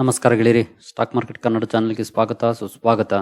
ನಮಸ್ಕಾರ ಗೆಳೆಯರಿ, stock market Kannada ಚಾನಲ್ಗೆ ಸ್ವಾಗತ, ಸುಸ್ವಾಗತ.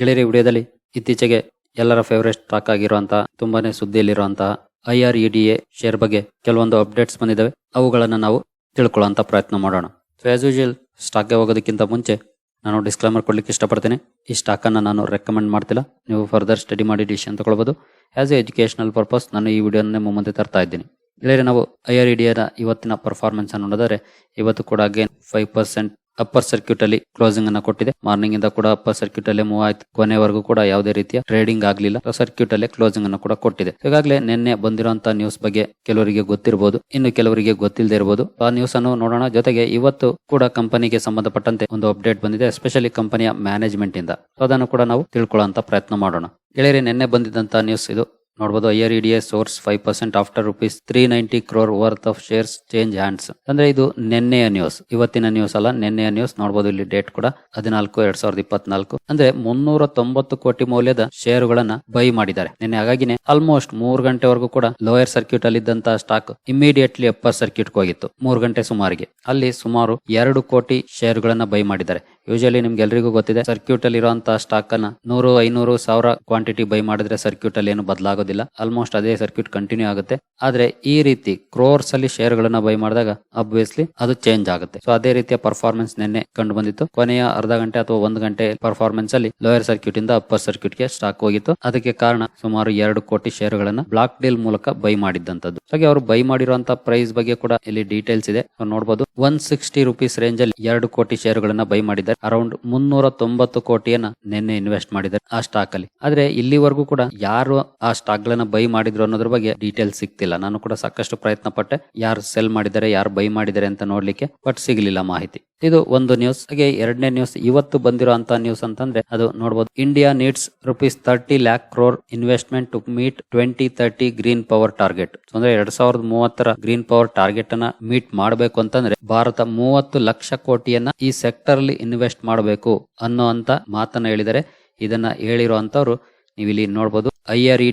ಗೆಳೆಯರಿ, ವಿಡಿಯೋದಲ್ಲಿ ಇತ್ತೀಚೆಗೆ ಎಲ್ಲರ ಫೇವರೇಟ್ ಸ್ಟಾಕ್ ಆಗಿರುವಂತಹ ತುಂಬಾನೇ ಸುದ್ದಿಯಲ್ಲಿರುವಂತಹ I R E D A share ಬಗ್ಗೆ ಕೆಲವೊಂದು ಅಪ್ಡೇಟ್ಸ್ ಬಂದಿದ್ದಾವೆ ಅವುಗಳನ್ನು ನಾವು ತಿಳ್ಕೊಳ್ಳುವಂತ ಪ್ರಯತ್ನ ಮಾಡೋಣ. ಸೊ ಆಸ್ ಯೂಶುವಲ್ ಸ್ಟಾಕ್ಗೆ ಹೋಗೋದಕ್ಕಿಂತ ಮುಂಚೆ ನಾನು ಡಿಸ್ಕ್ಲೈಮರ್ ಕೊಡ್ಲಿಕ್ಕೆ ಇಷ್ಟಪಡ್ತೇನೆ. ಈ ಸ್ಟಾಕ್ ಅನ್ನ ನಾನು ರೆಕಮೆಂಡ್ ಮಾಡ್ತಿಲ್ಲ. ನೀವು ಫರ್ದರ್ ಸ್ಟಡಿ ಮಾಡಿ ಡಿಸಿಷನ್ ತಗೊಳ್ಬೋದು. ಆಸ್ ಎ ಎಜುಕೇಶನಲ್ ಪರ್ಪಸ್ ನಾನು ಈ ವಿಡಿಯೋನೇ ಮುಂದೆ ತರ್ತಾ ಇದ್ದೀನಿ. ಗೆಳೆಯರೆ ನಾವು ಐಆರ್ ಇಡಿಯಾದ ಇವತ್ತಿನ ಪರ್ಫಾರ್ಮೆನ್ಸ್ ಅನ್ನು ನೋಡಿದರೆ ಇವತ್ತು ಕೂಡ again five percent upper circuit ಅಲ್ಲಿ ಕ್ಲೋಸಿಂಗ್ ಅನ್ನ ಕೊಟ್ಟಿದೆ. ಮಾರ್ನಿಂಗ್ ಇಂದ ಕೂಡ ಅಪ್ಪರ್ ಸರ್ಕ್ಯೂಟ್ ಅಲ್ಲಿ ಮೂವ್ ಆಯ್ತು. ಕೊನೆವರೆಗೂ ಕೂಡ ಯಾವುದೇ ರೀತಿಯ ಟ್ರೇಡಿಂಗ್ ಆಗಲಿಲ್ಲ. ಸರ್ಕ್ಯೂಟ್ ಅಲ್ಲಿ ಕ್ಲೋಸಿಂಗ್ ಅನ್ನು ಕೂಡ ಕೊಟ್ಟಿದೆ. ಈಗಾಗಲೇ ನಿನ್ನೆ ಬಂದಿರುವಂತ ನ್ಯೂಸ್ ಬಗ್ಗೆ ಕೆಲವರಿಗೆ ಗೊತ್ತಿರಬಹುದು ಇನ್ನು ಕೆಲವರಿಗೆ ಗೊತ್ತಿಲ್ಲದೆ ಇರಬಹುದು ಆ ನ್ಯೂಸ್ ಅನ್ನು ನೋಡೋಣ. ಜೊತೆಗೆ ಇವತ್ತು ಕೂಡ ಕಂಪನಿಗೆ ಸಂಬಂಧಪಟ್ಟಂತೆ ಒಂದು ಅಪ್ಡೇಟ್ ಬಂದಿದೆ ಎಸ್ಪೆಷಲಿ ಕಂಪನಿಯ ಮ್ಯಾನೇಜ್ಮೆಂಟ್ ಇಂದ. ಅದನ್ನು ಕೂಡ ನಾವು ತಿಳ್ಕೊಳ್ಳುವಂತ ಪ್ರಯತ್ನ ಮಾಡೋಣ. ಗೆಳೆಯರಿ ನಿನ್ನೆ ಬಂದಿದ್ದಂತ ನ್ಯೂಸ್ ಇದು ನೋಡಬಹುದು I R E source five percent after rupees three ninety crore worth of shares change hands ಅಂದ್ರೆ ಇದು ನಿನ್ನೆಯ ನ್ಯೂಸ್ ಇವತ್ತಿನ ನ್ಯೂಸ್ ಅಲ್ಲ, ನಿನ್ನೆಯ ನ್ಯೂಸ್ ನೋಡಬಹುದು ಇಲ್ಲಿ ಡೇಟ್ ಕೂಡ, ಹದಿನಾಲ್ಕು, ಎರಡ್ ಸಾವಿರದ ಇಪ್ಪತ್ನಾಲ್ಕು. ಅಂದ್ರೆ ಮುನ್ನೂರ ತೊಂಬತ್ತು ಕೋಟಿ ಮೌಲ್ಯದ ಶೇರುಗಳನ್ನ ಬೈ ಮಾಡಿದ್ದಾರೆ. ನಿನ್ನೆ ಹಾಗಾಗಿನೇ ಆಲ್ಮೋಸ್ಟ್ ಮೂರು ಗಂಟೆವರೆಗೂ ಕೂಡ ಲೋಯರ್ ಸರ್ಕ್ಯೂಟ್ ಅಲ್ಲಿ ಇದ್ದಂತಹ ಸ್ಟಾಕ್ ಇಮಿಡಿಯೇಟ್ಲಿ ಅಪ್ಪರ್ ಸರ್ಕ್ಯೂಟ್ ಹೋಗಿತ್ತು. ಮೂರು ಗಂಟೆ ಸುಮಾರಿಗೆ. ಅಲ್ಲಿ ಸುಮಾರು ಎರಡು ಕೋಟಿ ಶೇರುಗಳನ್ನ ಬೈ ಮಾಡಿದ್ದಾರೆ. ಯೂಶಲಿ ನಿಮ್ಗೆ ಎಲ್ರಿಗೂ ಗೊತ್ತಿದೆ ಸರ್ಕ್ಯೂಟ್ ಅಲ್ಲಿ ಇರುವಂತಹ ಸ್ಟಾಕ್ ಅನ್ನ ನೂರು, ಐನೂರು ಸಾವಿರ ಕ್ವಾಂಟಿಟಿ ಬೈ ಮಾಡಿದ್ರೆ ಸರ್ಕ್ಯೂಟ್ ಅಲ್ಲಿ ಏನು ಬದಲಾಗೋದಿಲ್ಲ ಆಲ್ಮೋಸ್ಟ್ ಅದೇ ಸರ್ಕ್ಯೂಟ್ ಕಂಟಿನ್ಯೂ ಆಗುತ್ತೆ. ಆದ್ರೆ ಈ ರೀತಿ ಕ್ರೋರ್ಸ್ ಅಲ್ಲಿ ಶೇರ್ ಗಳನ್ನ ಬೈ ಮಾಡಿದಾಗ ಅಬ್ವಿಯಸ್ಲಿ ಅದು ಚೇಂಜ್ ಆಗುತ್ತೆ. ಸೊ ಅದೇ ರೀತಿಯ ಪರ್ಫಾರ್ಮೆನ್ಸ್ ನಿನ್ನೆ ಕಂಡು ಬಂದಿತ್ತು. ಕೊನೆಯ ಅರ್ಧ ಗಂಟೆ ಅಥವಾ ಒಂದು ಗಂಟೆ ಪರ್ಫಾರ್ಮೆನ್ಸ್ ಅಲ್ಲಿ ಲೋಯರ್ ಸರ್ಕ್ಯೂಟ್ ಇಂದ ಅಪ್ಪರ್ ಸರ್ಕ್ಯೂಟ್ಗೆ ಸ್ಟಾಕ್ ಹೋಗಿತ್ತು. ಅದಕ್ಕೆ ಕಾರಣ ಸುಮಾರು ಎರಡು ಕೋಟಿ ಷೇರುಗಳನ್ನ ಬ್ಲಾಕ್ ಡೀಲ್ ಮೂಲಕ ಬೈ ಮಾಡಿದ್ದಂತದ್ದು ಹಾಗೆ ಅವರು ಬೈ ಮಾಡಿರುವಂತಹ ಪ್ರೈಸ್ ಬಗ್ಗೆ ಕೂಡ ಇಲ್ಲಿ ಡೀಟೇಲ್ಸ್ ಇದೆ. ನೋಡಬಹುದು ಒನ್ ಸಿಕ್ಸ್ಟಿ ರುಪೀಸ್ ರೇಂಜ್ ಅಲ್ಲಿ ಎರಡು ಕೋಟಿ ಷೇರುಗಳನ್ನ ಬೈ ಮಾಡಿದ್ದಾರೆ. ಅರೌಂಡ್ ಮುನ್ನೂರ ತೊಂಬತ್ತು ಕೋಟಿಯನ್ನ ನಿನ್ನೆ ಇನ್ವೆಸ್ಟ್ ಮಾಡಿದ್ದಾರೆ ಆ ಸ್ಟಾಕ್ ಅಲ್ಲಿ. ಆದ್ರೆ ಇಲ್ಲಿವರೆಗೂ ಕೂಡ ಯಾರು ಆ ಸ್ಟಾಕ್ ಗಳನ್ನ ಬೈ ಮಾಡಿದ್ರು ಅನ್ನೋದ್ರ ಬಗ್ಗೆ ಡೀಟೇಲ್ ಸಿಗ್ತಿಲ್ಲ. ನಾನು ಕೂಡ ಸಾಕಷ್ಟು ಪ್ರಯತ್ನ ಪಟ್ಟೆ ಯಾರು ಸೆಲ್ ಮಾಡಿದ್ದಾರೆ, ಯಾರು ಬೈ ಮಾಡಿದ್ದಾರೆ ಅಂತ ನೋಡ್ಲಿಕ್ಕೆ ಬಟ್ ಸಿಗಲಿಲ್ಲ ಮಾಹಿತಿ. ಇದು ಒಂದು ನ್ಯೂಸ್ ಹಾಗೆ ಎರಡನೇ ನ್ಯೂಸ್ ಇವತ್ತು ಬಂದಿರೋ ಅಂತ ನ್ಯೂಸ್ ಅಂತಂದ್ರೆ ಅದು ನೋಡಬಹುದು India needs rupees thirty lakh crore investment to meet twenty thirty green power target ಅಂದ್ರೆ ಎರಡ್ ಸಾವಿರದ ಮೂವತ್ತರ ಗ್ರೀನ್ ಪವರ್ ಟಾರ್ಗೆಟ್ ಅನ್ನ ಮೀಟ್ ಮಾಡಬೇಕು ಅಂತಂದ್ರೆ ಭಾರತ ಮೂವತ್ತು ಲಕ್ಷ ಕೋಟಿಯನ್ನ ಈ ಸೆಕ್ಟರ್ ಅಲ್ಲಿ ಇನ್ವೆಸ್ಟ್ ಮಾಡಬೇಕು ಅನ್ನೋ ಅಂತ ಮಾತನ್ನ ಹೇಳಿದರೆ ಇದನ್ನ ಹೇಳಿರುವಂತವ್ರು ನೀವು ಇಲ್ಲಿ ನೋಡಬಹುದು I R E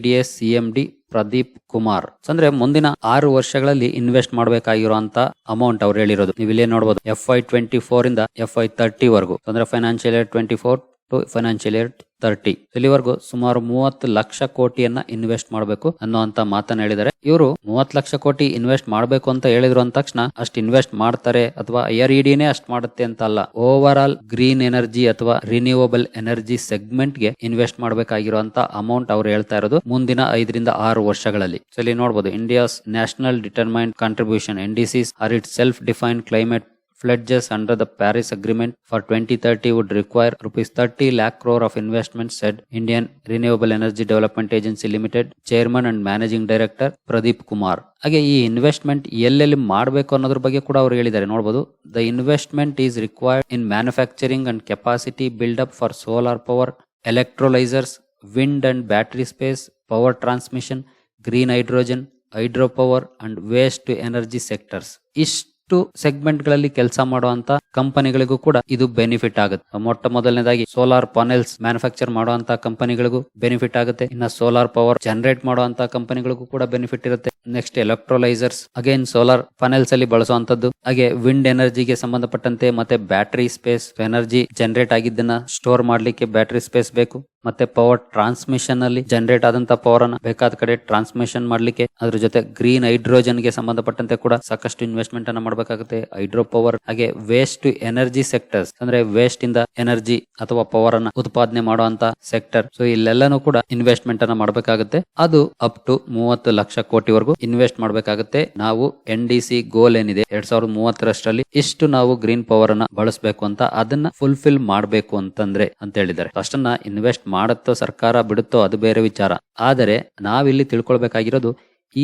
D Pradeep Kumar. ಅಂದ್ರೆ ಮುಂದಿನ ಆರು ವರ್ಷಗಳಲ್ಲಿ ಇನ್ವೆಸ್ಟ್ ಮಾಡಬೇಕಾಗಿರುವಂತ ಅಮೌಂಟ್ ಅವ್ರು ಹೇಳಿರೋದು. ನೀವು ಇಲ್ಲೇ ನೋಡಬಹುದು ಎಫ್ ಐ ಟ್ವೆಂಟಿ ಫೋರ್ ಇಂದ ಎಫ್ ಐ ತರ್ಟಿ ವರೆಗೂ. ಅಂದ್ರೆ financial year twenty four to financial year thirty ಇಲ್ಲಿವರೆಗೂ ಸುಮಾರು ಮೂವತ್ತು ಲಕ್ಷ ಕೋಟಿಯನ್ನ ಇನ್ವೆಸ್ಟ್ ಮಾಡಬೇಕು ಅನ್ನುವಂತ ಮಾತನ್ನ ಹೇಳಿದ್ದಾರೆ. ಇವರು ಮೂವತ್ ಲಕ್ಷ ಕೋಟಿ ಇನ್ವೆಸ್ಟ್ ಮಾಡಬೇಕು ಅಂತ ಹೇಳಿದ್ರು ಅಂದ ತಕ್ಷಣ ಅಷ್ಟು ಇನ್ವೆಸ್ಟ್ ಮಾಡ್ತಾರೆ ಅಥವಾ ಐಆರ್ಇಡಿ ಆರ್ ಇಡಿನೇ ಅಷ್ಟು ಮಾಡುತ್ತೆ ಅಂತ ಅಲ್ಲ. ಓವರ್ ಆಲ್ ಗ್ರೀನ್ ಎನರ್ಜಿ ಅಥವಾ ರಿನ್ಯೂವಬಲ್ ಎನರ್ಜಿ ಸೆಗ್ಮೆಂಟ್ಗೆ ಇನ್ವೆಸ್ಟ್ ಮಾಡಬೇಕಾಗಿರುವಂತ ಅಮೌಂಟ್ ಅವ್ರು ಹೇಳ್ತಾ ಇರೋದು ಮುಂದಿನ ಐದರಿಂದ ಆರು ವರ್ಷಗಳಲ್ಲಿ. ಇಲ್ಲಿ ನೋಡಬಹುದು India's national determined contribution N D are it self defined climate pledges under the Paris Agreement for 2030 would require rupees 30 lakh crore of investment, said Indian Renewable Energy Development Agency Limited chairman and managing director Pradeep Kumar ಹಾಗೆ ಈ investment ಎಲ್ಲೆಲ್ಲಿ ಮಾಡಬೇಕು ಅನ್ನೋದ್ರ ಬಗ್ಗೆ ಕೂಡ ಅವ್ರು ಹೇಳಿದ್ದಾರೆ. ನೋಡಬಹುದು the investment is required in manufacturing and capacity build up for solar power electrolysers wind and battery space power transmission green hydrogen hydro power and waste to energy sectors ಇಷ್ಟು ಸೆಗ್ಮೆಂಟ್ಗಳಲ್ಲಿ ಕೆಲಸ ಮಾಡುವಂತ ಕಂಪನಿಗಳಿಗೂ ಕೂಡ ಇದು ಬೆನಿಫಿಟ್ ಆಗುತ್ತೆ. ಮೊಟ್ಟ ಮೊದಲನೇದಾಗಿ ಸೋಲಾರ್ ಪಾನೆಲ್ಸ್ ಮ್ಯಾನುಫ್ಯಾಕ್ಚರ್ ಮಾಡುವಂತ ಕಂಪನಿಗಳಿಗೂ ಬೆನಿಫಿಟ್ ಆಗುತ್ತೆ. ಇನ್ನ ಸೋಲಾರ್ ಪವರ್ ಜನರೇಟ್ ಮಾಡುವಂತ ಕಂಪನಿಗಳಿಗೂ ಕೂಡ ಬೆನಿಫಿಟ್ ಇರುತ್ತೆ. Next electrolysers again solar panels ಅಲ್ಲಿ ಬಳಸುವಂತದ್ದು ಹಾಗೆ ವಿಂಡ್ ಎನರ್ಜಿಗೆ ಸಂಬಂಧಪಟ್ಟಂತೆ ಮತ್ತೆ ಬ್ಯಾಟರಿ ಸ್ಪೇಸ್ ಎನರ್ಜಿ ಜನರೇಟ್ ಆಗಿದ್ದನ್ನ ಸ್ಟೋರ್ ಮಾಡ್ಲಿಕ್ಕೆ ಬ್ಯಾಟರಿ ಸ್ಪೇಸ್ ಬೇಕು. ಮತ್ತೆ ಪವರ್ ಟ್ರಾನ್ಸ್ಮಿಷನ್ ಅಲ್ಲಿ ಜನರೇಟ್ ಆದಂತ ಪವರ್ ಅನ್ನ ಬೇಕಾದ ಕಡೆ ಟ್ರಾನ್ಸ್ಮಿಷನ್ ಮಾಡ್ಲಿಕ್ಕೆ, ಅದ್ರ ಜೊತೆ ಗ್ರೀನ್ ಹೈಡ್ರೋಜನ್ಗೆ ಸಂಬಂಧಪಟ್ಟಂತೆ ಕೂಡ ಸಾಕಷ್ಟು ಇನ್ವೆಸ್ಟ್ಮೆಂಟ್ ಅನ್ನ ಮಾಡಬೇಕಾಗುತ್ತೆ. ಹೈಡ್ರೋ ಪವರ್ ಹಾಗೆ ವೇಸ್ಟ್ ಎನರ್ಜಿ ಸೆಕ್ಟರ್ಸ್ ಅಂದ್ರೆ ವೇಸ್ಟ್ ಇಂದ ಎನರ್ಜಿ ಅಥವಾ ಪವರ್ ಅನ್ನ ಉತ್ಪಾದನೆ ಮಾಡುವಂತ ಸೆಕ್ಟರ್ ಸೊ ಇಲ್ಲೆಲ್ಲಾನು ಕೂಡ ಇನ್ವೆಸ್ಟ್ಮೆಂಟ್ ಅನ್ನ ಮಾಡಬೇಕಾಗುತ್ತೆ. ಅದು ಅಪ್ ಟು ಮೂವತ್ತು ಲಕ್ಷ ಕೋಟಿವರೆಗೂ ಇನ್ವೆಸ್ಟ್ ಮಾಡಬೇಕಾಗುತ್ತೆ. ನಾವು ಎನ್ ಡಿ ಸಿ ಗೋಲ್ ಏನಿದೆ ಎರಡ್ ಸಾವಿರದ ಮೂವತ್ತರಷ್ಟರಲ್ಲಿ ಇಷ್ಟು ನಾವು ಗ್ರೀನ್ ಪವರ್ ಅನ್ನ ಬಳಸಬೇಕು ಅಂತ ಅದನ್ನ ಫುಲ್ಫಿಲ್ ಮಾಡಬೇಕು ಅಂತಂದ್ರೆ ಅಂತ ಹೇಳಿದ್ದಾರೆ. ಅಷ್ಟನ್ನ ಇನ್ವೆಸ್ಟ್ ಮಾಡುತ್ತೋ ಸರ್ಕಾರ ಬಿಡುತ್ತೋ ಅದು ಬೇರೆ ವಿಚಾರ. ಆದರೆ ನಾವಿಲ್ಲಿ ತಿಳ್ಕೊಳ್ಬೇಕಾಗಿರೋದು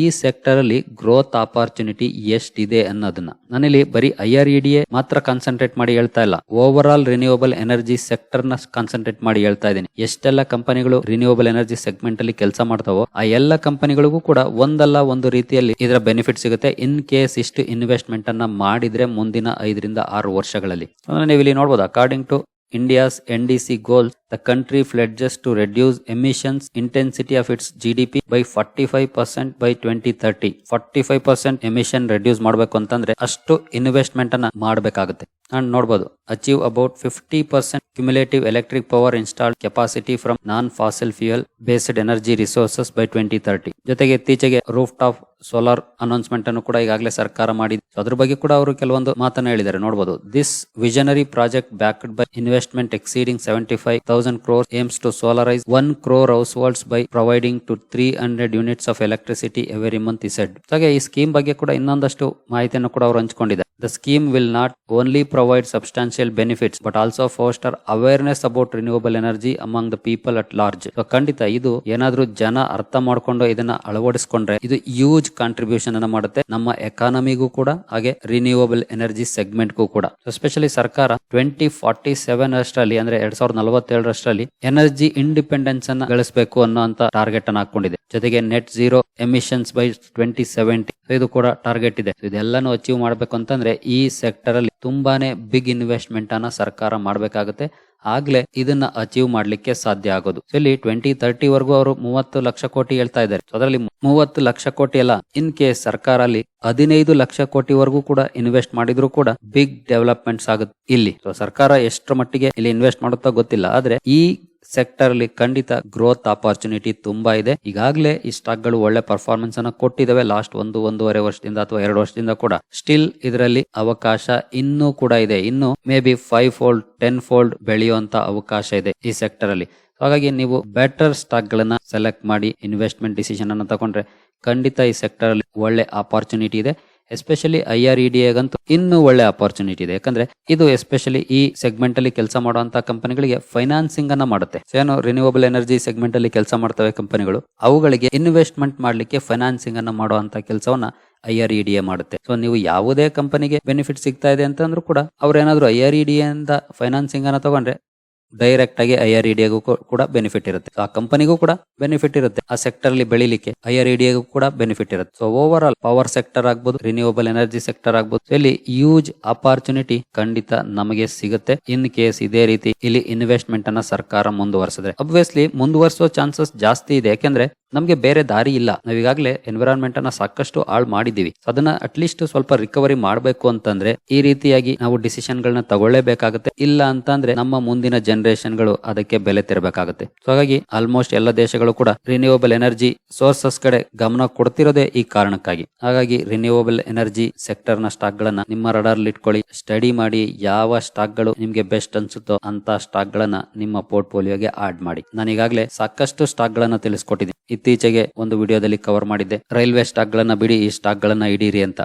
ಈ ಸೆಕ್ಟರ್ ಅಲ್ಲಿ ಗ್ರೋತ್ ಆಪರ್ಚುನಿಟಿ ಎಷ್ಟಿದೆ ಅನ್ನೋದನ್ನ. ನಾನಿಲ್ಲಿ ಬರೀ ಐ ಆರ್ ಡಿ ಮಾತ್ರ ಕಾನ್ಸಂಟ್ರೇಟ್ ಮಾಡಿ ಹೇಳ್ತಾ ಇಲ್ಲ. ಓವರ್ ಆಲ್ ರಿನ್ಯೂವಬಲ್ ಎನರ್ಜಿ ಸೆಕ್ಟರ್ನ ಕಾನ್ಸಂಟ್ರೇಟ್ ಮಾಡಿ ಹೇಳ್ತಾ ಇದ್ದೀನಿ. ಎಷ್ಟೆಲ್ಲ ಕಂಪನಿಗಳು ರಿನ್ಯೂವಬಲ್ ಎನರ್ಜಿ ಸೆಗ್ಮೆಂಟ್ ಅಲ್ಲಿ ಕೆಲಸ ಮಾಡ್ತಾವೋ, ಆ ಎಲ್ಲ ಕಂಪನಿಗಳಿಗೂ ಕೂಡ ಒಂದಲ್ಲ ಒಂದು ರೀತಿಯಲ್ಲಿ ಇದರ ಬೆನಿಫಿಟ್ ಸಿಗುತ್ತೆ. ಇನ್ ಕೇಸ್ ಇಷ್ಟು ಇನ್ವೆಸ್ಟ್ಮೆಂಟ್ ಅನ್ನ ಮಾಡಿದ್ರೆ ಮುಂದಿನ ಐದರಿಂದ ಆರು ವರ್ಷಗಳಲ್ಲಿ. ಅಂದ್ರೆ ನೀವು ಇಲ್ಲಿ ನೋಡಬಹುದು according to India's NDC goals, the country pledges to reduce emissions intensity of its GDP by 45% by 2030. 45% emission reduce ಮಾಡಬೇಕು ಅಂತಂದ್ರೆ ಅಷ್ಟು ಇನ್ವೆಸ್ಟ್ಮೆಂಟ್ ಅನ್ನ ಮಾಡಬೇಕಾಗುತ್ತೆ ಅಂಡ್ ನೋಡ್ಬೋದು. Achieve about fifty percent cumulative electric power installed capacity from non fossil fuel based energy resources by twenty thirty ಜೊತೆಗೆ ಇತ್ತೀಚೆಗೆ roof top solar announcement ಅನ್ನು ಕೂಡ ಈಗಾಗಲೇ ಸರ್ಕಾರ ಮಾಡಿದೆ. ಅದ್ರ ಬಗ್ಗೆ ಕೂಡ ಅವರು ಕೆಲವೊಂದು ಮಾತನ್ನ ಹೇಳಿದ್ದಾರೆ. ನೋಡಬಹುದು this visionary project backed by investment exceeding seventy five thousand crore aims to solarise one crore households by providing to three hundred units of electricity every month is said ಹಾಗೆ ಈ ಸ್ಕೀಮ್ ಬಗ್ಗೆ ಕೂಡ ಇನ್ನೊಂದಷ್ಟು ಮಾಹಿತಿಯನ್ನು ಕೂಡ ಅವರು ಹಂಚಿಕೊಂಡಿದ್ದಾರೆ. The scheme will not only provide benefits, but also foster awareness about renewable energy among the people at large. So, ಖಂಡಿತ ಇದು ಏನಾದ್ರೂ ಜನ ಅರ್ಥ ಮಾಡ್ಕೊಂಡು ಇದನ್ನ ಅಳವಡಿಸಿಕೊಂಡ್ರೆ ಇದು ಯೂಜ್ ಕಾಂಟ್ರಿಬ್ಯೂಷನ್ ಅನ್ನ ಮಾಡುತ್ತೆ ನಮ್ಮ ಎಕಾನಮಿಗೂ ಕೂಡ, ಹಾಗೆ ರಿನ್ಯೂವಬಲ್ ಎನರ್ಜಿ ಸೆಗ್ಮೆಂಟ್ಗೂ ಕೂಡ. ಎಸ್ಪೆಷಲಿ ಸರ್ಕಾರ ಟ್ವೆಂಟಿ ಫಾರ್ಟಿ ಸೆವೆನ್ ಅಷ್ಟರಲ್ಲಿ ಅಂದ್ರೆ ಎರಡ್ ಸಾವಿರದ ನಲವತ್ತೇಳರಷ್ಟರಲ್ಲಿ ಎನರ್ಜಿ ಇಂಡಿಪೆಂಡೆನ್ಸ್ ಅನ್ನ ಗಳಿಸಬೇಕು ಅನ್ನೋಂತ ಟಾರ್ಗೆಟ್ ಅನ್ನ ಹಾಕೊಂಡಿದೆ ಜೊತೆಗೆ net zero emissions by twenty seventy ಇದು ಕೂಡ ಟಾರ್ಗೆಟ್ ಇದೆ. ಇದೆಲ್ಲಾನು ಅಚೀವ್ ಮಾಡಬೇಕು ಅಂತಂದ್ರೆ ಈ ಸೆಕ್ಟರ್ ಅಲ್ಲಿ ತುಂಬಾನೇ ಬಿಗ್ ಇನ್ವೆಸ್ಟ್ಮೆಂಟ್ ಅನ್ನ ಸರ್ಕಾರ ಮಾಡಬೇಕಾಗುತ್ತೆ. ಆಗ್ಲೇ ಇದನ್ನ ಅಚೀವ್ ಮಾಡ್ಲಿಕ್ಕೆ ಸಾಧ್ಯ ಆಗೋದು. ಇಲ್ಲಿ ಟ್ವೆಂಟಿ ತರ್ಟಿ ವರ್ಗೂ ಅವರು ಮೂವತ್ತು ಲಕ್ಷ ಕೋಟಿ ಹೇಳ್ತಾ ಇದ್ದಾರೆ. ಅದರಲ್ಲಿ ಮೂವತ್ತು ಲಕ್ಷ ಕೋಟಿ ಅಲ್ಲ ಇನ್ ಕೇಸ್ ಸರ್ಕಾರ ಅಲ್ಲಿ ಹದಿನೈದು ಲಕ್ಷ ಕೋಟಿವರೆಗೂ ಕೂಡ ಇನ್ವೆಸ್ಟ್ ಮಾಡಿದ್ರು ಕೂಡ ಬಿಗ್ ಡೆವಲಪ್ಮೆಂಟ್ಸ್ ಆಗುತ್ತೆ ಇಲ್ಲಿ. ಸರ್ಕಾರ ಎಷ್ಟರ ಮಟ್ಟಿಗೆ ಇಲ್ಲಿ ಇನ್ವೆಸ್ಟ್ ಮಾಡುತ್ತೋ ಗೊತ್ತಿಲ್ಲ. ಆದ್ರೆ ಈ ಸೆಕ್ಟರ್ ಅಲ್ಲಿ ಖಂಡಿತ ಗ್ರೋತ್ ಆಪರ್ಚುನಿಟಿ ತುಂಬಾ ಇದೆ. ಈಗಾಗಲೇ ಈ ಸ್ಟಾಕ್ಗಳು ಒಳ್ಳೆ ಪರ್ಫಾರ್ಮೆನ್ಸ್ ಅನ್ನ ಕೊಟ್ಟಿದ್ದಾವೆ. ಲಾಸ್ಟ್ ಒಂದು, ಒಂದೂವರೆ ವರ್ಷದಿಂದ ಅಥವಾ ಎರಡು ವರ್ಷದಿಂದ ಕೂಡ. ಸ್ಟಿಲ್ ಇದರಲ್ಲಿ ಅವಕಾಶ ಇನ್ನೂ ಕೂಡ ಇದೆ. ಇನ್ನು maybe five fold ten fold ಬೆಳೆಯುವಂತ ಅವಕಾಶ ಇದೆ ಈ ಸೆಕ್ಟರ್ ಅಲ್ಲಿ ಹಾಗಾಗಿ ನೀವು ಬೆಟರ್ ಸ್ಟಾಕ್ ಗಳನ್ನ ಸೆಲೆಕ್ಟ್ ಮಾಡಿ ಇನ್ವೆಸ್ಟ್ಮೆಂಟ್ ಡಿಸಿಷನ್ ಅನ್ನ ತಗೊಂಡ್ರೆ ಖಂಡಿತ ಈ ಸೆಕ್ಟರ್ ಅಲ್ಲಿ ಒಳ್ಳೆ ಆಪರ್ಚುನಿಟಿ ಇದೆ. Especially I R E D ಎಗಂತೂ ಇನ್ನೂ ಒಳ್ಳೆ ಅಪಾರ್ಚುನಿಟಿ ಇದೆ. ಯಾಕಂದ್ರೆ ಇದು ಎಸ್ಪೆಷಲಿ ಈ ಸೆಗ್ಮೆಂಟ್ ಅಲ್ಲಿ ಕೆಲಸ ಮಾಡುವಂತಹ ಕಂಪನಿಗಳಿಗೆ ಫೈನಾನ್ಸಿಂಗ್ ಅನ್ನ ಮಾಡುತ್ತೆ. ಏನು ರಿನ್ಯೂವಬಲ್ ಎನರ್ಜಿ ಸೆಗ್ಮೆಂಟ್ ಅಲ್ಲಿ ಕೆಲಸ ಮಾಡ್ತವೆ ಕಂಪನಿಗಳು ಅವುಗಳಿಗೆ ಇನ್ವೆಸ್ಟ್ಮೆಂಟ್ ಮಾಡಲಿಕ್ಕೆ ಫೈನಾನ್ಸಿಂಗ್ ಅನ್ನ ಮಾಡುವಂತಹ ಕೆಲಸವನ್ನ I R E D A ಮಾಡುತ್ತೆ. ಸೊ ನೀವು ಯಾವುದೇ ಕಂಪನಿಗೆ ಬೆನಿಫಿಟ್ ಸಿಗ್ತಾ ಇದೆ ಅಂತಂದ್ರೂ ಕೂಡ ಅವ್ರೇನಾದ್ರೂ ಐ ಆರ್ ಇ ಡಿ ಎಂದ ಫೈನಾನ್ಸಿಂಗ್ ಅನ್ನ ತಗೊಂಡ್ರೆ ಡೈರೆಕ್ಟ್ ಆಗಿ ಐಆರ್ ಆರ್ ಇಡಿಯಾಗೂ ಕೂಡ ಬೆನಿಫಿಟ್ ಇರುತ್ತೆ. ಆ ಕಂಪನಿಗೂ ಕೂಡ ಬೆನಿಫಿಟ್ ಇರುತ್ತೆ. ಆ ಸೆಕ್ಟರ್ ಅಲ್ಲಿ ಬೆಳಿಲಿಕ್ಕೆ ಐಆರ್ ಆರ್ ಇಡಿಯಾಗೂ ಕೂಡ ಬೆನಿಫಿಟ್ ಇರುತ್ತೆ. So over all power sector ಆಗ್ಬೋದು ರಿನ್ಯೂವಬಲ್ ಎನರ್ಜಿ ಸೆಕ್ಟರ್ ಆಗ್ಬೋದು ಇಲ್ಲಿ ಯೂಜ್ ಅಪಾರ್ಚುನಿಟಿ ಖಂಡಿತ ನಮಗೆ ಸಿಗುತ್ತೆ. ಇನ್ ಕೇಸ್ ಇದೇ ರೀತಿ ಇಲ್ಲಿ ಇನ್ವೆಸ್ಟ್ಮೆಂಟ್ ಅನ್ನ ಸರ್ಕಾರ ಮುಂದುವರೆಸಿದ್ರೆ. ಅಬ್ವಿಯಸ್ಲಿ ಮುಂದುವರಿಸೋ ಚಾನ್ಸಸ್ ಜಾಸ್ತಿ ಇದೆ. ಯಾಕೆಂದ್ರೆ ನಮಗೆ ಬೇರೆ ದಾರಿ ಇಲ್ಲ. ನಾವ್ ಈಗಾಗಲೇ ಎನ್ವಿರಾನ್ಮೆಂಟ್ ಅನ್ನ ಸಾಕಷ್ಟು ಹಾಳು ಮಾಡಿದೀವಿ. ಅದನ್ನ ಅಟ್ಲೀಸ್ಟ್ ಸ್ವಲ್ಪ ರಿಕವರಿ ಮಾಡಬೇಕು ಅಂತಂದ್ರೆ ಈ ರೀತಿಯಾಗಿ ನಾವು ಡಿಸಿಷನ್ ಗಳನ್ನ ತಗೊಳ್ಳೇಬೇಕಾಗುತ್ತೆ. ಇಲ್ಲ ಅಂತಂದ್ರೆ ನಮ್ಮ ಮುಂದಿನ ಜನರೇಷನ್ಗಳು ಅದಕ್ಕೆ ಬೆಲೆ ತೆರಬೇಕಾಗುತ್ತೆ. ಸೊ ಹಾಗಾಗಿ ಆಲ್ಮೋಸ್ಟ್ ಎಲ್ಲ ದೇಶಗಳು ಕೂಡ ರಿನ್ಯೂವಬಲ್ ಎನರ್ಜಿ ಸೋರ್ಸಸ್ ಕಡೆ ಗಮನ ಕೊಡ್ತಿರೋದೇ ಈ ಕಾರಣಕ್ಕಾಗಿ. ಹಾಗಾಗಿ ರಿನ್ಯೂವಬಲ್ ಎನರ್ಜಿ ಸೆಕ್ಟರ್ನ ಸ್ಟಾಕ್ ಗಳನ್ನ ನಿಮ್ಮ ರಡಾರ್ ಇಟ್ಕೊಳ್ಳಿ. ಸ್ಟಡಿ ಮಾಡಿ ಯಾವ ಸ್ಟಾಕ್ಗಳು ನಿಮ್ಗೆ ಬೆಸ್ಟ್ ಅನ್ಸುತ್ತೋ ಅಂತ ಸ್ಟಾಕ್ ಗಳನ್ನ ನಿಮ್ಮ ಪೋರ್ಟ್ಫೋಲಿಯೋಗೆ ಆಡ್ ಮಾಡಿ. ನಾನು ಈಗಾಗಲೇ ಸಾಕಷ್ಟು ಸ್ಟಾಕ್ ಗಳನ್ನ ತಿಳಿಸ್ಕೊಟ್ಟಿದ್ದೀನಿ. ಇತ್ತೀಚೆಗೆ ಒಂದು ವಿಡಿಯೋದಲ್ಲಿ ಕವರ್ ಮಾಡಿದ್ದೆ. ರೈಲ್ವೆ ಸ್ಟಾಕ್ ಗಳನ್ನ ಬಿಡಿ, ಈ ಸ್ಟಾಕ್ ಗಳನ್ನ ಇಡೀರಿ ಅಂತ.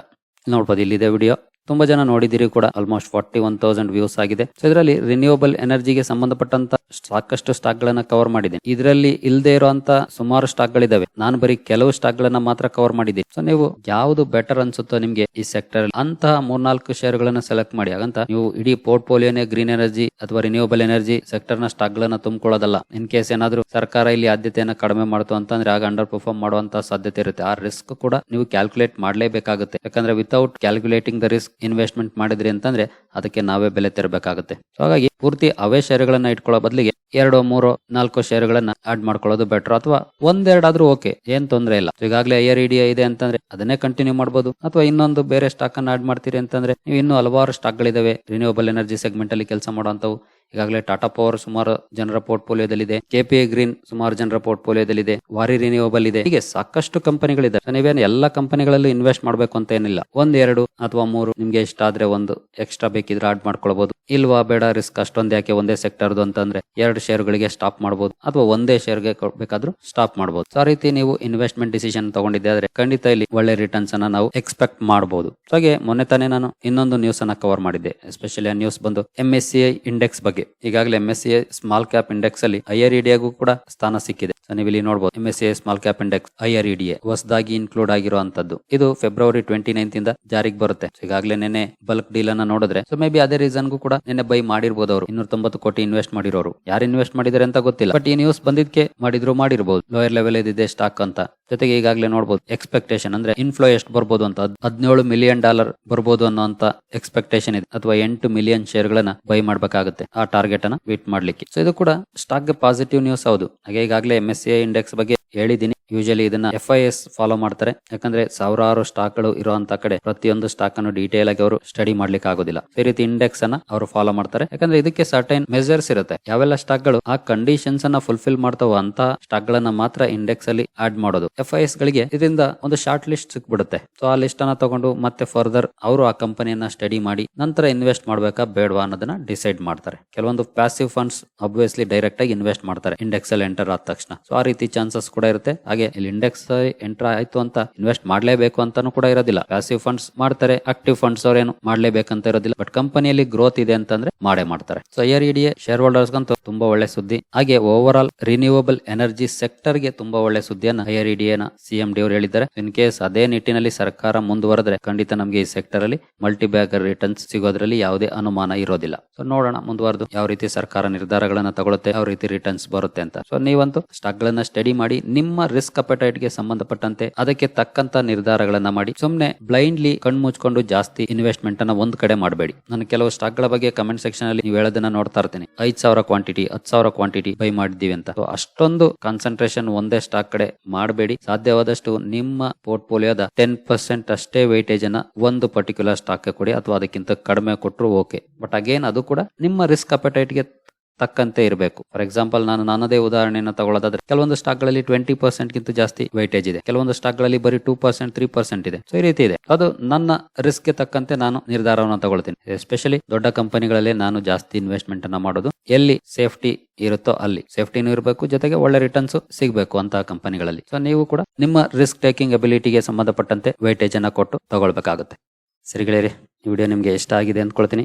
ನೋಡ್ಬೋದು, ಇಲ್ಲಿದೆ ವಿಡಿಯೋ. ತುಂಬಾ ಜನ ನೋಡಿದಿರಿ ಕೂಡ almost forty one thousand views ಆಗಿದೆ. ಸೊ ಇದರಲ್ಲಿ ರಿನ್ಯೂವಬಲ್ ಎನರ್ಜಿಗೆ ಸಂಬಂಧಪಟ್ಟಂತ ಸಾಕಷ್ಟು ಸ್ಟಾಕ್ ಗಳನ್ನ ಕವರ್ ಮಾಡಿದೆ. ಇದರಲ್ಲಿ ಇಲ್ಲದೆ ಇರುವಂತ ಸುಮಾರು ಸ್ಟಾಕ್ ಗಳಿದಾವೆ. ನಾನು ಬರೀ ಕೆಲವು ಸ್ಟಾಕ್ ಗಳನ್ನ ಮಾತ್ರ ಕವರ್ ಮಾಡಿದ್ದೀನಿ ಸೊ ನೀವು ಯಾವ್ದು ಬೆಟರ್ ಅನ್ಸುತ್ತೋ ನಿಮ್ಗೆ ಈ ಸೆಕ್ಟರ್ ಅಂತಹ ಮೂರ್ನಾಲ್ಕು ಶೇರ್ ಗಳನ್ನ ಸೆಲೆಕ್ಟ್ ಮಾಡಿ. ಹಾಗಂತ ನೀವು ಇಡೀ ಪೋರ್ಟ್ಫೋಲಿಯೋನೇ ಗ್ರೀನ್ ಎನರ್ಜಿ ಅಥವಾ ರಿನ್ಯೂವಬಲ್ ಎನರ್ಜಿ ಸೆಕ್ಟರ್ನ ಸ್ಟಾಕ್ ಗಳನ್ನ ತುಂಬಿಕೊಳ್ಳೋದಲ್ಲ. ಇನ್ ಕೇಸ್ ಏನಾದ್ರು ಸರ್ಕಾರ ಇಲ್ಲಿ ಆದ್ಯತೆಯನ್ನ ಕಡಿಮೆ ಮಾಡ್ತು ಅಂತಂದ್ರೆ ಆಗ ಅಂಡರ್ ಪರ್ಫಾರ್ಮ್ ಮಾಡುವಂತ ಸಾಧ್ಯತೆ ಇರುತ್ತೆ. ಆ ರಿಸ್ಕ್ ಕೂಡ ನೀವು ಕ್ಯಾಲ್ಕುಲೇಟ್ ಮಾಡಲೇಬೇಕಾಗುತ್ತೆ. ಯಾಕಂದ್ರೆ without calculating the risk investment ಮಾಡಿದ್ರಿ ಅಂತಂದ್ರೆ ಅದಕ್ಕೆ ನಾವೇ ಬೆಲೆ ತೆರಬೇಕಾಗುತ್ತೆ. ಹಾಗಾಗಿ ಪೂರ್ತಿ ಅವೇ ಶೇರ್ಗಳನ್ನ ಇಟ್ಕೊಳ್ಳೋ ಬದಲಿಗೆ ಎರಡು, ಮೂರು, ನಾಲ್ಕು ಶೇರುಗಳನ್ನ ಆಡ್ ಮಾಡ್ಕೊಳ್ಳೋದು ಬೆಟರ್ ಅಥವಾ ಒಂದೆರಡಾದ್ರೂ ಓಕೆ ಏನ್ ತೊಂದ್ರೆ ಇಲ್ಲ. ಈಗಾಗಲೇ ಆರ್ ಇಡಿಯಾ ಇದೆ ಅಂತಂದ್ರೆ ಅದನ್ನೇ ಕಂಟಿನ್ಯೂ ಮಾಡಬಹುದು ಅಥವಾ ಇನ್ನೊಂದು ಬೇರೆ ಸ್ಟಾಕ್ ಅನ್ನ ಆಡ್ ಮಾಡ್ತೀರಿ ಅಂತಂದ್ರೆ ನೀವು ಇನ್ನೂ ಹಲವಾರು ಸ್ಟಾಕ್ ಗಳಿದಾವೆ. ರಿನ್ಯೂಬಲ್ ಎನರ್ಜಿ ಸೆಗ್ಮೆಂಟ್ ಅಲ್ಲಿ ಕೆಲಸ ಮಾಡುವಂತವು ಈಗಾಗಲೇ ಟಾಟಾ ಪವರ್ ಸುಮಾರು ಜನರ ಪೋರ್ಟ್ಫೋಲಿಯೋದಲ್ಲಿದೆ ಕೆಪಿಎ ಗ್ರೀನ್ ಸುಮಾರು ಜನರ ಪೋರ್ಟ್ಫೋಲಿಯೋದಲ್ಲಿದೆ ವಾರಿ ರಿನ್ಯೂವಬಲ್ ಇದೆ. ಹೀಗೆ ಸಾಕಷ್ಟು ಕಂಪನಿಗಳಿದೆ ನೀವೇನು ಎಲ್ಲ ಕಂಪನಿಗಳಲ್ಲೂ ಇನ್ವೆಸ್ಟ್ ಮಾಡಬೇಕು ಅಂತ ಏನಿಲ್ಲ. ಒಂದ್, ಎರಡು ಅಥವಾ ಮೂರು ನಿಮ್ಗೆ ಇಷ್ಟ ಆದ್ರೆ ಒಂದು ಎಕ್ಸ್ಟ್ರಾ ಬೇಕಿದ್ರೆ ಆಡ್ ಮಾಡ್ಕೊಳ್ಬಹುದು ಇಲ್ವಾ ಬೇಡ ರಿಸ್ಕ್ ಅಷ್ಟೊಂದು ಯಾಕೆ ಒಂದೇ ಸೆಕ್ಟರ್ದು ಅಂತಂದ್ರೆ ಎರಡು ಶೇರ್ಗಳಿಗೆ ಸ್ಟಾಪ್ ಮಾಡಬಹುದು ಅಥವಾ ಒಂದೇ ಶೇರ್ಗೆ ಬೇಕಾದ್ರೂ ಸ್ಟಾಪ್ ಮಾಡಬಹುದು ಆ ರೀತಿ ನೀವು ಇನ್ವೆಸ್ಟ್ಮೆಂಟ್ ಡಿಸಿಷನ್ ತಗೊಂಡಿದ್ದೆ ಆದ್ರೆ ಖಂಡಿತ ಇಲ್ಲಿ ಒಳ್ಳೆ ರಿಟರ್ನ್ಸ್ ಅನ್ನ ನಾವು ಎಕ್ಸ್ಪೆಕ್ಟ್ ಮಾಡಬಹುದು ಹಾಗೆ ಮೊನ್ನೆ ತಾನೇ ನಾನು ಇನ್ನೊಂದು ನ್ಯೂಸ್ ಅನ್ನ ಕವರ್ ಮಾಡಿದ್ದೆ. ಎಸ್ಪೆಷಲಿ ಆ ನ್ಯೂಸ್ ಬಂದು M S C I index ಬಗ್ಗೆ. ಈಗಾಗಲೇ M S C I small cap index ಅಲ್ಲಿ ಐಆರ್ ಆರ್ ಇಡಿಯಾಗೂ ಕೂಡ ಸ್ಥಾನ ಸಿಕ್ಕಿದೆ. So, ನೀವು ಇಲ್ಲಿ ನೋಡಬಹುದು M S A small cap index I R EDA ಹೊಸದಾಗಿ ಇನ್ಕ್ಲೂಡ್ ಆಗಿರುವಂತದ್ದು ಇದು ಫೆಬ್ರವರಿ ಟ್ವೆಂಟಿ ನೈನ್ ಇಂದ ಜಾರಿಗೆ ಬರುತ್ತೆ. ಈಗಾಗಲೇ ನೆನೆ ಬಲ್ಕ್ ಡೀಲ್ ಅನ್ನ ನೋಡಿದ್ರೆ ಸೊ ಮೇ ಬಿ ಅದೇ ರೀಸನ್ಗೂ ಕೂಡ ನಿನ್ನೆ ಬೈ ಮಾಡಿರ್ಬೋದು ಅವರು. ಇನ್ನೂರ ತೊಂಬತ್ತು ಕೋಟಿ ಇನ್ವೆಸ್ಟ್ ಮಾಡಿರೋರು. ಯಾರು ಇನ್ವೆಸ್ಟ್ ಮಾಡಿದ್ದಾರೆ ಅಂತ ಗೊತ್ತಿಲ್ಲ. ಬಟ್ ಈ ನ್ಯೂಸ್ ಬಂದಿದ್ಕೆ ಮಾಡಿದ್ರು ಮಾಡಿರ್ಬೋದು. ಲೋಯರ್ ಲೆವೆಲ್ ಇದೆ ಸ್ಟಾಕ್ ಅಂತ. ಜೊತೆಗೆ ಈಗಾಗಲೇ ನೋಡಬಹುದು ಎಕ್ಸ್ಪೆಕ್ಟೇಷನ್ ಅಂದ್ರೆ ಇನ್ಫ್ಲೋ ಎಷ್ಟು ಬರ್ಬೋದು ಅಂತ. ಹದಿನೇಳು ಮಿಲಿಯನ್ ಡಾಲರ್ ಬರ್ಬೋದು ಅನ್ನೋಂತ ಎಕ್ಸ್ಪೆಕ್ಟೇಷನ್ ಇದೆ. ಅಥವಾ ಎಂಟು ಮಿಲಿಯನ್ ಶೇರ್ ಗಳನ್ನ ಬೈ ಮಾಡಬೇಕಾಗುತ್ತೆ ಆ ಟಾರ್ಗೆಟ್ ಅನ್ನ ವೀಟ್ ಮಾಡ್ಲಿಕ್ಕೆ. ಸೊ ಇದು ಕೂಡ ಸ್ಟಾಕ್ಗೆ ಪಾಸಿಟಿವ್ ನ್ಯೂಸ್ ಹೌದು. ಹಾಗೆ ಈಗಾಗಲೇ ಎಂ ಎಸ್ ಸಿ ಇಂಡೆಕ್ಸ್ ಬಗ್ಗೆ ಹೇಳಿದೀನಿ ಯೂಶಲಿ ಇದನ್ನ ಎಫ್ ಐ ಎಸ್ ಫಾಲೋ ಮಾಡ್ತಾರೆ. ಯಾಕಂದ್ರೆ ಸಾವಿರಾರು ಸ್ಟಾಕ್ಗಳು ಇರುವಂತ ಕಡೆ ಪ್ರತಿಯೊಂದು ಸ್ಟಾಕ್ ಅನ್ನು ಡೀಟೇಲ್ ಆಗಿ ಅವರು ಸ್ಟಡಿ ಮಾಡ್ಲಿಕ್ಕೆ ಆಗೋದಿಲ್ಲ. ಈ ರೀತಿ ಇಂಡೆಕ್ಸ್ ಅನ್ನ ಅವರು ಫಾಲೋ ಮಾಡ್ತಾರೆ. ಯಾಕಂದ್ರೆ ಇದಕ್ಕೆ ಸರ್ಟೈನ್ ಮೆಜರ್ಸ್ ಇರುತ್ತೆ. ಯಾವೆಲ್ಲ ಸ್ಟಾಕ್ಗಳು ಆ ಕಂಡೀಷನ್ಸ್ ಅನ್ನ ಫುಲ್ಫಿಲ್ ಮಾಡ್ತಾವ ಅಂತ ಸ್ಟಾಕ್ ಗಳನ್ನ ಮಾತ್ರ ಇಂಡೆಕ್ಸ್ ಅಲ್ಲಿ ಆಡ್ ಮಾಡೋದು. ಎಫ್ ಐ ಎಸ್ ಗಳಿಗೆ ಇದರಿಂದ ಒಂದು ಶಾರ್ಟ್ ಲಿಸ್ಟ್ ಸಿಕ್ಬಿಡುತ್ತೆ. ಸೊ ಆ ಲಿಸ್ಟ್ ಅನ್ನ ತಗೊಂಡು ಮತ್ತೆ ಫರ್ದರ್ ಅವರು ಆ ಕಂಪನಿಯನ್ನ ಸ್ಟಡಿ ಮಾಡಿ ನಂತರ ಇನ್ವೆಸ್ಟ್ ಮಾಡ್ಬೇಕಾ ಬೇಡವಾ ಅನ್ನೋದನ್ನ ಡಿಸೈಡ್ ಮಾಡ್ತಾರೆ. ಕೆಲವೊಂದು ಪ್ಯಾಸಿವ್ ಫಂಡ್ಸ್ ಅಬ್ವಿಯಸ್ಲಿ ಡೈರೆಕ್ಟ್ ಆಗಿ ಇನ್ವೆಸ್ಟ್ ಮಾಡ್ತಾರೆ. ಇಂಡೆಕ್ಸ್ ಅಲ್ಲಿ ಎಂಟರ್ ಆದ ತಕ್ಷಣ. ಸೊ ಆ ರೀತಿ ಚಾನ್ಸಸ್ ಕೂಡ ಇರುತ್ತೆ. ಹಾಗೆ ಇಲ್ಲಿ ಇಂಡೆಕ್ಸ್ ಎಂಟರ್ ಆಯ್ತು ಅಂತ ಇನ್ವೆಸ್ಟ್ ಮಾಡ್ಲೇಬೇಕು ಅಂತಾನು ಕೂಡ ಇರೋದಿಲ್ಲ. ಪ್ಯಾಸಿವ್ ಫಂಡ್ಸ್ ಮಾಡ್ತಾರೆ ಆಕ್ಟಿವ್ ಫಂಡ್ಸ್ ಅವ್ರೇನು ಮಾಡ್ಲೇಬೇಕಂತ ಇರೋದಿಲ್ಲ. ಬಟ್ ಕಂಪನಿಯಲ್ಲಿ ಗ್ರೋತ್ ಇದೆ ಅಂತಂದ್ರೆ ಮಾಡೇ ಮಾಡ್ತಾರೆ. So IR EDA share holders ಗಂತೂ ತುಂಬಾ ಒಳ್ಳೆ ಸುದ್ದಿ. ಹಾಗೆ ಓವರ್ ಆಲ್ ರಿನ್ಯೂವಬಲ್ ಎನರ್ಜಿ ಸೆಕ್ಟರ್ಗೆ ತುಂಬಾ ಒಳ್ಳೆ ಸುದ್ದಿಯನ್ನ ಐಆರ್ ಇಡಿಎನ ಸಿಎಂ ಡಿ ಅವರು ಹೇಳಿದ್ದಾರೆ. ಇನ್ ಕೇಸ್ ಅದೇ ನಿಟ್ಟಿನಲ್ಲಿ ಸರ್ಕಾರ ಮುಂದುವರೆದ್ರೆ ಖಂಡಿತ ನಮಗೆ ಈ ಸೆಕ್ಟರ್ ಅಲ್ಲಿ ಮಲ್ಟಿ ಬ್ಯಾಗರ್ ರಿಟರ್ನ್ಸ್ ಸಿಗೋದ್ರಲ್ಲಿ ಯಾವುದೇ ಅನುಮಾನ ಇರೋದಿಲ್ಲ. ಸೊ ನೋಡೋಣ ಮುಂದುವರೆದು ಯಾವ ರೀತಿ ಸರ್ಕಾರ ನಿರ್ಧಾರಗಳನ್ನ ತಗೊಳುತ್ತೆ, ಯಾವ ರೀತಿ ರಿಟರ್ನ್ಸ್ ಬರುತ್ತೆ ಅಂತ. ಸೊ ನೀವಂತೂ ಸ್ಟಾಕ್ ಗಳನ್ನ ಸ್ಟಡಿ ಮಾಡಿ ನಿಮ್ಮ ರಿಸ್ಕ್ ಅಪಟೈಟ್ಗೆ ಸಂಬಂಧಪಟ್ಟಂತೆ ಅದಕ್ಕೆ ತಕ್ಕಂತ ನಿರ್ಧಾರಗಳನ್ನ ಮಾಡಿ. ಸುಮ್ಮನೆ ಬ್ಲೈಂಡ್ಲಿ ಕಣ್ ಮುಚ್ಕೊಂಡು ಜಾಸ್ತಿ ಇನ್ವೆಸ್ಟ್ಮೆಂಟ್ ಅನ್ನ ಒಂದ್ ಕಡೆ ಮಾಡಬೇಡಿ. ನಾನು ಕೆಲವು ಸ್ಟಾಕ್ಗಳ ಬಗ್ಗೆ ಕಮೆಂಟ್ ಸೆಕ್ಷನ್ ಅಲ್ಲಿ ನೀವು ಹೇಳೋದನ್ನ ನೋಡ್ತಾ ಇರ್ತೀನಿ. ಐದ್ ಸಾವಿರ ಕ್ವಾಂಟಿಟಿ ಹತ್ತು ಸಾವಿರ ಕ್ವಾಂಟಿಟಿ ಬೈ ಮಾಡಿದ್ದೀವಿ ಅಂತ. ಅಷ್ಟೊಂದು ಕಾನ್ಸಂಟ್ರೇಷನ್ ಒಂದೇ ಸ್ಟಾಕ್ ಕಡೆ ಮಾಡಬೇಡಿ. ಸಾಧ್ಯವಾದಷ್ಟು ನಿಮ್ಮ ಪೋರ್ಟ್ಫೋಲಿಯೋದ ಟೆನ್ ಪರ್ಸೆಂಟ್ ಅಷ್ಟೇ ವೈಟೇಜ್ ಅನ್ನ ಒಂದು ಪರ್ಟಿಕ್ಯುಲರ್ ಸ್ಟಾಕ್ ಕೊಡಿ. ಅಥವಾ ಅದಕ್ಕಿಂತ ಕಡಿಮೆ ಕೊಟ್ಟರು ಓಕೆ ಬಟ್ ಅಗೇನ್ ಅದು ಕೂಡ ನಿಮ್ಮ ರಿಸ್ಕ್ ಅಪಟೈಟ್ಗೆ ತಕ್ಕಂತೆ ಇರಬೇಕು. ಫಾರ್ ಎಕ್ಸಾಂಪಲ್ ನಾನು ನನ್ನದೇ ಉದಾಹರಣೆಯನ್ನು ತಗೊಳ್ಳೋದಾದ್ರೆ, ಕೆಲವೊಂದು ಸ್ಟಾಕ್ಗಳಲ್ಲಿ ಟ್ವೆಂಟಿ ಪರ್ಸೆಂಟ್ ಗಿಂತ ಜಾಸ್ತಿ ವೈಟೇಜ್ ಇದೆ. ಕೆಲವೊಂದು ಸ್ಟಾಕ್ಗಳಲ್ಲಿ ಬರೀ ಟೂ ಪರ್ಸೆಂಟ್, ತ್ರೀ ಪರ್ಸೆಂಟ್ ಇದೆ. ಸೊ ಈ ರೀತಿ ಇದೆ. ಅದು ನನ್ನ ರಿಸ್ಕ್ಗೆ ತಕ್ಕಂತೆ ನಾನು ನಿರ್ಧಾರವನ್ನು ತಗೊಳ್ತೀನಿ. ಎಸ್ಪೆಷಲಿ ದೊಡ್ಡ ಕಂಪನಿಗಳಲ್ಲಿ ನಾನು ಜಾಸ್ತಿ ಇನ್ವೆಸ್ಟ್ಮೆಂಟ್ ಅನ್ನ ಮಾಡೋದು. ಎಲ್ಲಿ ಸೇಫ್ಟಿ ಇರುತ್ತೋ ಅಲ್ಲಿ. ಸೇಫ್ಟಿನೂ ಇರಬೇಕು, ಜೊತೆಗೆ ಒಳ್ಳೆ ರಿಟರ್ನ್ಸ್ ಸಿಗಬೇಕು ಅಂತ ಕಂಪನಿಗಳಲ್ಲಿ. ಸೊ ನೀವು ಕೂಡ ನಿಮ್ಮ ರಿಸ್ಕ್ ಟೇಕಿಂಗ್ ಅಬಿಲಿಟಿಗೆ ಸಂಬಂಧಪಟ್ಟಂತೆ ವೈಟೇಜ್ ಅನ್ನ ಕೊಟ್ಟು ತಗೊಳ್ಬೇಕಾಗುತ್ತೆ. ಸರಿಗಳೇ ಗೆಳೆಯರಿ, ಈ ವಿಡಿಯೋ ನಿಮಗೆ ಇಷ್ಟ ಆಗಿದೆ ಅಂದ್ಕೊಳ್ತೀನಿ.